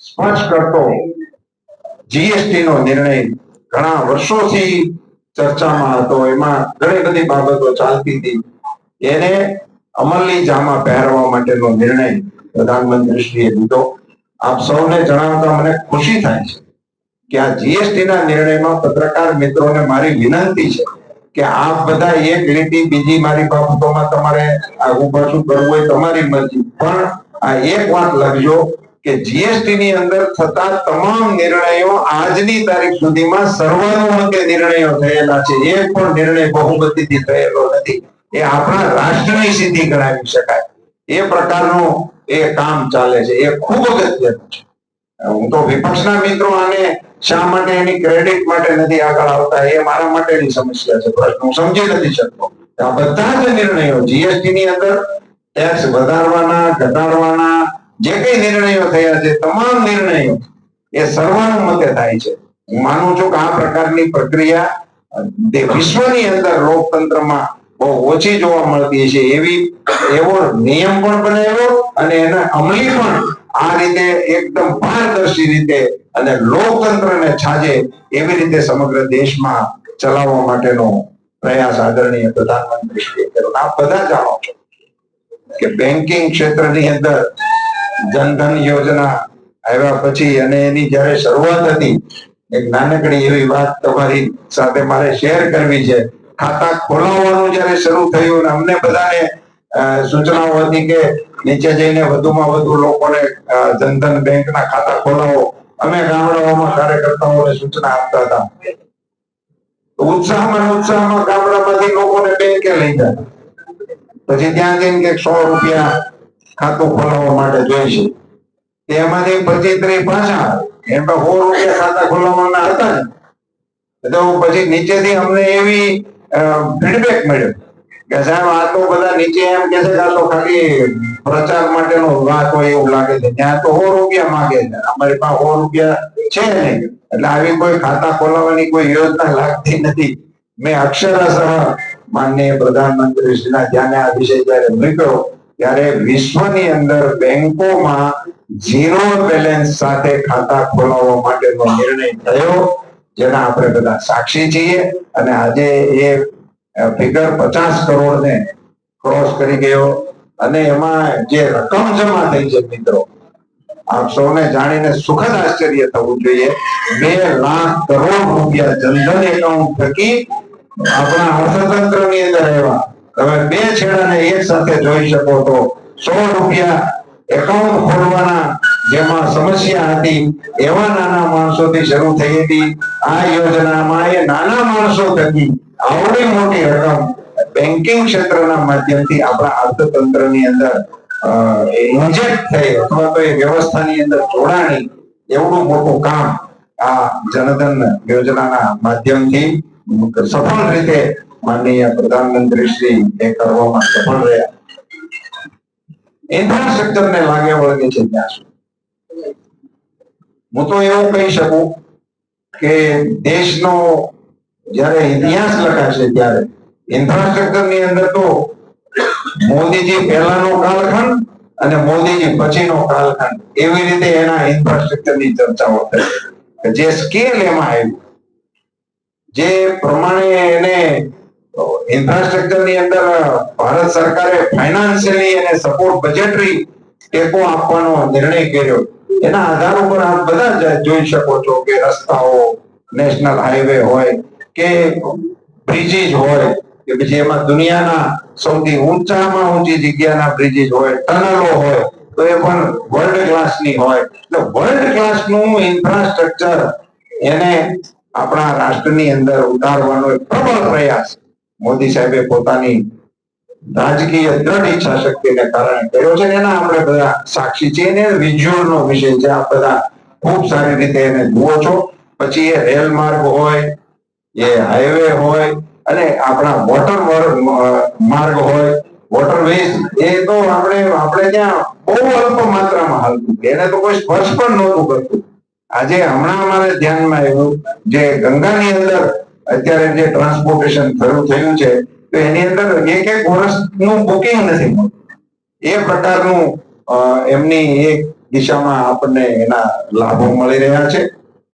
સ્પષ્ટ કરતો જીએસટી નો નિર્ણય ઘણા વર્ષોથી ચર્ચામાં હતો. એમાં ઘણી બધી બાબતો ચાલતી હતી. એને અમલની જામાં પહેરવા માટેનો નિર્ણય પ્રધાનમંત્રીશ્રીએ લીધો. આપ સૌને જણાવતા મને ખુશી થાય છે કે આ જીએસટી ના નિર્ણયમાં પત્રકાર મિત્રોને મારી વિનંતી છે કે આપ બધા એક લીટી બીજી મારી બાબતોમાં તમારે આગુ પાછું કરવું હોય તમારી મરજી. પણ આ એક વાત લખજો. કે જીએસટી ની અંદર થતા તમામ નિર્ણયો આજની તારીખ સુધીમાં સર્વાનુમતે નિર્ણયો થયેલા છે. એક પણ નિર્ણય બહુમતીથી થયેલો નથી. એ આપણા રાષ્ટ્રની સિદ્ધિ ગણાવી શકાય. એ પ્રકારનું એ કામ ચાલે છે. એ ખૂબ અગત્યનું છે. હું તો વિપક્ષના મિત્રો આને શા માટે એની ક્રેડિટ માટે નથી આગળ આવતા, એ મારા માટેની સમસ્યા છે. પ્રશ્ન હું સમજી નથી શકતો. આ બધા જ નિર્ણયો જીએસટી ની અંદર ટેક્સ વધારવાના, ઘટાડવાના જે કઈ નિર્ણયો થયા છે, તમામ નિર્ણયો એ સર્વાનુમતે થાય છે. હું માનું છું કે આ પ્રકારની પ્રક્રિયા વિશ્વની અંદર લોકતંત્રમાં બહુ ઓછી જોવા મળતી છે. એવી, એવો નિયમ પણ બનાવ્યો અને એના અમલી પણ આ રીતે એકદમ પારદર્શી રીતે અને લોકતંત્રને છાજે એવી રીતે સમગ્ર દેશમાં ચલાવવા માટેનો પ્રયાસ આદરણીય પ્રધાનમંત્રી આપ બધા જાણો છો કે બેન્કિંગ ક્ષેત્રની અંદર જનધન યોજના આવ્યા પછી અને એની જયારે શરૂઆત હતી, એક નાનકડી એવી વાત તમારી સાથે મારે શેર કરવી છે. ખાતા ખોલાવવાનું જયારે શરૂ થયું અમને બધાને સૂચનાઓ હતી કે નીચે જઈને વધુમાં વધુ લોકોને જનધન બેંકના ખાતા ખોલાવો. અમે ગામડાઓમાં કાર્યકર્તાઓને સૂચના આપતા હતા. ઉત્સાહમાં ઉત્સાહમાં ગામડામાંથી લોકોને બેંકે લઈ જાય પછી ત્યાં જઈને કે સો રૂપિયા ખાતું ખોલાવવા માટે જોઈશે તેમાંથી પચીસ ત્રીસ પાછા એમ તો સો રૂપિયા ખાતા ખોલાવવાના હતા ને. તો પછી નીચેથી અમને એવી ફીડબેક મળ્યો કે સાહેબ, આ તો બધા નીચે એમ કે છે આ તો ખાલી પ્રચાર માટેનો વાત હોય એવું લાગે છે. ત્યાં તો સો રૂપિયા માંગે છે. અમારી પાસે સો રૂપિયા છે નહીં. એટલે આવી કોઈ ખાતા ખોલાવવાની કોઈ યોજના લાગતી નથી. મેં અક્ષરશઃ માનનીય પ્રધાનમંત્રી શ્રીના ધ્યાને આ વિષય જયારે મૂક્યો ત્યારે વિશ્વની અંદર બેંકોમાં ઝીરો બેલેન્સ સાથે ખાતા ખોલાવવા માટેનો નિર્ણય થયો, જેના આપણે બધા સાક્ષી છીએ. અને આજે એ ફિગર પચાસ કરોડ ને ક્રોસ કરી ગયો. અને એમાં જે રકમ જમા થઈ છે મિત્રો, આપ સૌને જાણીને સુખદ આશ્ચર્ય થવું જોઈએ. બે લાખ કરોડ રૂપિયા જનધન એકાઉન્ટ થકી આપણા અર્થતંત્રની અંદર આવ્યા. તમે બે છેડાને એક સાથે જોઈ શકો તો સો રૂપિયા એકાઉન્ટ ખોલવાના જેમાં સમસ્યા હતી, એવા નાના માણસોથી શરૂ થઈ હતી. આ યોજનામાં એ નાના માણસો થકી આવડી મોટી રકમ બેન્કિંગ ક્ષેત્રના માધ્યમથી આપણા અર્થતંત્રની અંદર ઇન્જેક્ટ થઈ અથવા તો એ વ્યવસ્થાની અંદર જોડાણી એવડું મોટું કામ આ જનધન યોજનાના માધ્યમથી સફળ રીતે માનનીય પ્રધાનમંત્રી શ્રી, એ કરવામાં સફળ રહ્યા. ઇન્ફ્રાસ્ટ્રક્ચર ને લાગે વળગે છે ત્યાં સુધી. હું તો એવું કહી શકું કે દેશનો જ્યારે ઇતિહાસ લખાશે ત્યારે ઇન્ફ્રાસ્ટ્રક્ચરની અંદર તો મોદીજી પહેલાનો કાલખંડ અને મોદીજી પછીનો કાલખંડ. એવી રીતે એના ઇન્ફ્રાસ્ટ્રક્ચરની ચર્ચાઓ થઈ. જે સ્કેલ એમાં આવ્યું જે પ્રમાણે એને ઇન્ફ્રાસ્ટ્રક્ચરની અંદર ભારત સરકારે ફાઇનાન્શિયલી અને સપોર્ટ બજેટરી ટેકો આપવાનો નિર્ણય કર્યો. એના આધાર ઉપર આપ બધા જોઈ શકો છો કે રસ્તાઓ નેશનલ હાઈવે હોય કે બ્રિજીસ હોય, કે પછી એમાં દુનિયાના સૌથી ઊંચામાં ઊંચી જગ્યાના બ્રિજીસ હોય ટનલો હોય, તો એ પણ વર્લ્ડ ક્લાસની હોય. એટલે વર્લ્ડ ક્લાસનું ઇન્ફ્રાસ્ટ્રક્ચર એને આપણા રાષ્ટ્રની અંદર ઉતારવાનો એક પ્રબળ પ્રયાસ મોદી સાહેબે પોતાની રાજકીય દ્રઢ ઈચ્છા શક્તિને કારણે કર્યો છે એના આપણે બધા સાક્ષી છીએ ને વિઝ્યુઅલ નો વિષય છે. આ બધા ખૂબ સારી રીતે એને જુઓ છો. પછી એ રેલ માર્ગ હોય, એ હાઈવે હોય અને આપણા વોટર માર્ગ હોય વોટરવેઝ એ તો આપણે આપણે ત્યાં બહુ અલ્પ માત્રામાં હાલતું એને તો કોઈ સ્પર્શ પણ નહોતું કરતું. આજે હમણાં અમારે ધ્યાનમાં આવ્યું, જે ગંગાની અંદર અત્યારે જે ટ્રાન્સપોર્ટેશન શરૂ થયું છે, તો એની અંદર એક એક વર્ષનું બુકિંગ નથી મળતું. એ પ્રકારનું એમની એક દિશામાં આપણને એના લાભો મળી રહ્યા છે.